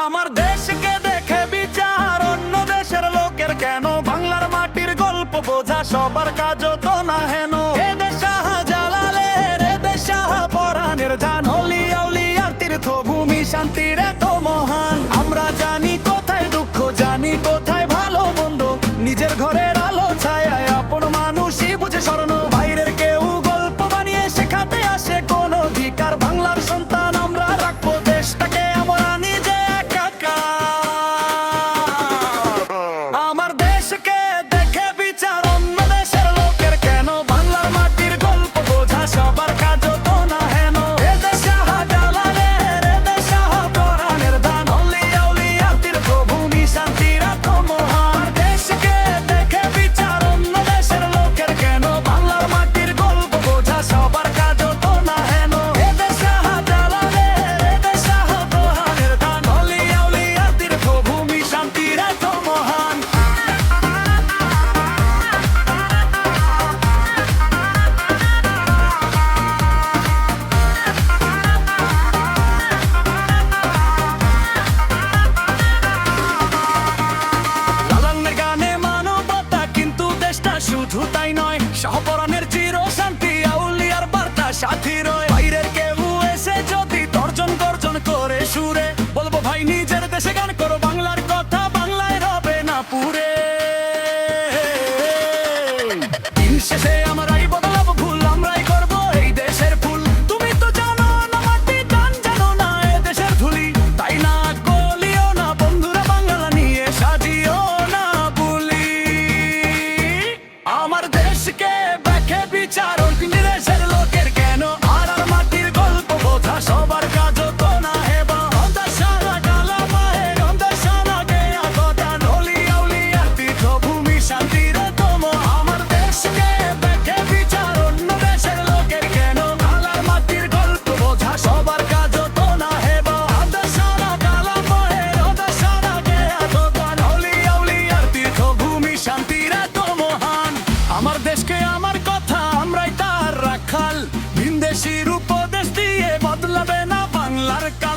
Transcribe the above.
আমার দেশকে দেখে বিচার, অন্য দেশের লোকের কেন? বাংলার মাটির গল্প বোঝা সবার কাজ তো না হেন। এ দেশ জালালে রে দেশা পরাণের জান। হলি অলি আর তীর্থভূমি, শান্তির এক Say I'm. lot of God.